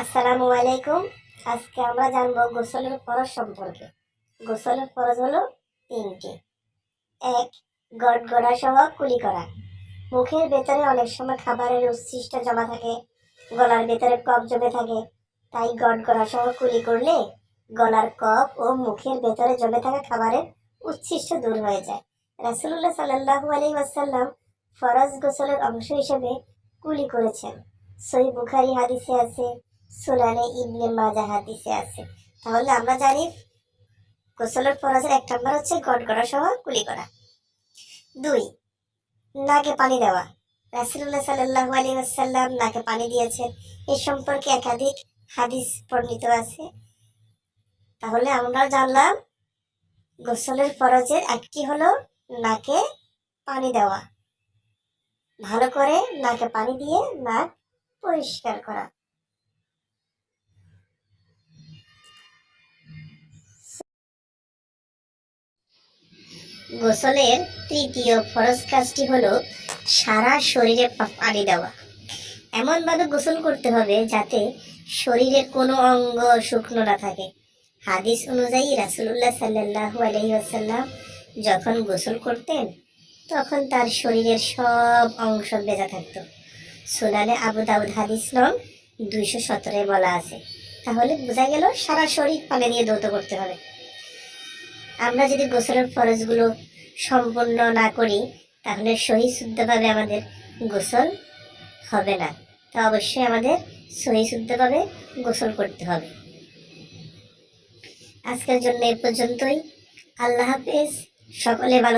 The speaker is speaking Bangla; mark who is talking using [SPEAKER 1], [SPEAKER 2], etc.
[SPEAKER 1] আসসালামু আলাইকুম। আজকে আমরা জানব গোসলের ফরজ সম্পর্কে। গোসলের ফরজ হলো তিনটি। এক, গড়গড়া সহ কুলি করা। মুখের ভেতরে অনেক সময় খাবারের উচ্ছিষ্ট জমা থাকে, গলার ভেতরে কফ জমে থাকে। তাই গড়গড়া সহ কুলি করলে গলার কফ ও মুখের ভেতরে জমে থাকা খাবারের উচ্ছিষ্ট দূর হয়ে যায়। রাসুল্লাহ সাল্লাহু আলী ওয়াসাল্লাম ফরজ গোসলের অংশ হিসেবে কুলি করেছেন। সই বুখারি হাদিসে আছে সুনানে ইবনে মাজা হাদিসে আছে। তাহলে আমরা জানি গোসলের ফরজের এক নম্বর হচ্ছে গড়গড়া সহ কুলি করা। দুই, নাকে পানি দেওয়া। রাসুল্লাহ সাল্লাহ আলী আসাল্লাম নাকে পানি দিয়েছেন। এ সম্পর্কে একাধিক হাদিস বর্ণিত আছে। তাহলে আমরা জানলাম গোসলের ফরজের একটি হলো নাকে পানি দেওয়া। ভালো করে নাকে পানি দিয়ে নাক পরিষ্কার করা। গোসলের তৃতীয় ফরজ কাজটি হলো সারা শরীরে পানি দেওয়া। এমনভাবে গোসল করতে হবে যাতে শরীরের কোনো অঙ্গ শুকনো না থাকে। হাদিস অনুযায়ী রাসুল্লাহ সাল্লাহু আলহিহাসাল্লাম যখন গোসল করতেন, তখন তার শরীরের সব অংশ বেজা থাকতো। সুনানে আবু দাউদ হাদিস নং দুইশো সতেরোয় বলা আছে। তাহলে বোঝা গেল সারা শরীর পানি দিয়ে দৌত করতে হবে। আমরা যদি গোসলের ফরজগুলো সম্পূর্ণ না করি, তাহলে সহি শুদ্ধভাবে আমাদের গোসল হবে না। তো অবশ্যই আমাদের সহি শুদ্ধভাবে গোসল করতে হবে। আজকের জন্য এ পর্যন্তই। আল্লাহ হাফেজ। সকলে ভালো